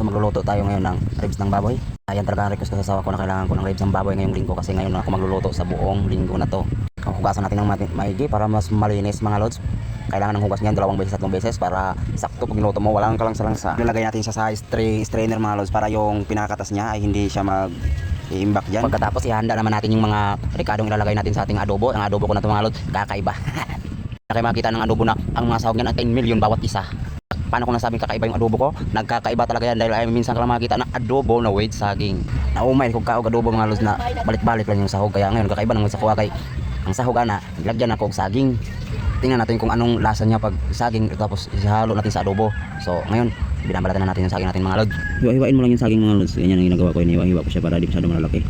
So magluluto tayo ngayon ng ribs ng baboy. Ayan talaga ang request ko sa asawa ko na kailangan ko ng ribs ng baboy ngayong linggo kasi ngayon ako magluluto sa buong linggo na to. Hugasan natin ng maigi para mas malinis mga lods. Kailangan ng hugas niyan dalawang beses tatlong beses para sakto pag niluto mo walang kalangsa-langsa. Nilagay natin siya sa stra- strainer mga lods para yung pinakatas niya ay hindi siya mag iimbak dyan. Pagkatapos ihanda naman natin yung mga rekadong ilalagay natin sa ating adobo. Ang adobo ko na ito mga lods, kakaiba. Kaya makita ng adobo na ang mga sahog niyan ay 10 million bawat isa. Paano ko nasabing kakaiba yung adobo ko? Nagkakaiba talaga yan dahil ay minsan ka lang makita ng adobo na with saging. Naumay kung kaog adobo mga lods na balik-balik lang yung sahog. Kaya ngayon kakaiba ng sa kuha kay ang sahog ana, lagyan ako og saging. Tingnan natin kung anong lasa niya pag saging tapos ihalo natin sa adobo. So ngayon, binabalatan na natin yung saging natin mga lods. Hiwa-hiwain mo lang yung saging mga lods. Yan ang ginagawa ko, hiniwa-hiwa ko siya para di masyado malalaki.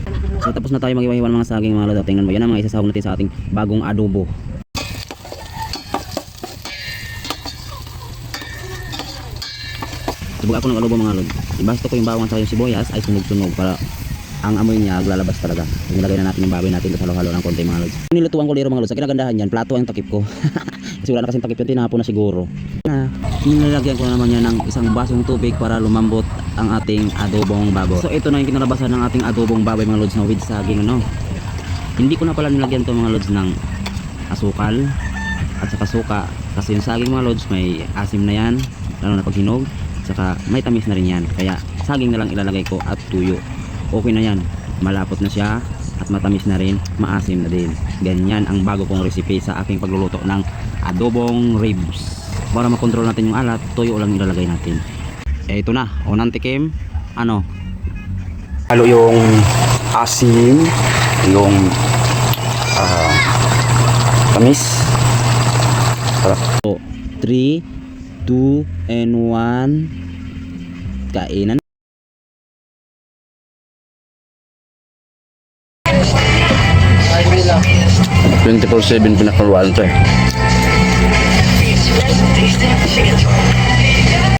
So tapos na tayo maghiwa-hiwa ng mga saging mga lods. Tingnan mo, yan ang mga isasahog natin sa ating bagong adobo. Subog ako ng adobo mga lod. Ibasto ko yung bawang at yung sibuyas ay sunog-sunog para ang amoy niya lalabas talaga. Nilagay na natin yung baboy natin tapos halo-halo ng konti mga lods. Nilutuan ko liro mga lods. Sa kinagandahan yan, plato ang takip ko. Kasi wala na kasing takip yun, tinapon na siguro. Na, nilalagyan ko na naman yan ng isang basong tubig para lumambot ang ating adobong baboy. So ito na yung kinalabasan ng ating adobong baboy mga lods na with saging ano. Hindi ko na pala nilagyan to mga lods ng asukal at saka suka kasi yung saging mga lods may asim na yan lalo na pag hinog saka may tamis na rin yan. Kaya saging na lang ilalagay ko at tuyo. Okay na yan. Malapot na siya at matamis na rin. Maasim na din. Ganyan ang bago kong recipe sa aking pagluluto ng adobong ribs. Para makontrol natin yung alat tuyo lang ilalagay natin. Eh ito na. Unang tikim. Ano? Halo yung asim yung ah, tamis. So, 3, 2 and 1 kainan Twenty four seven pinakaluan to eh.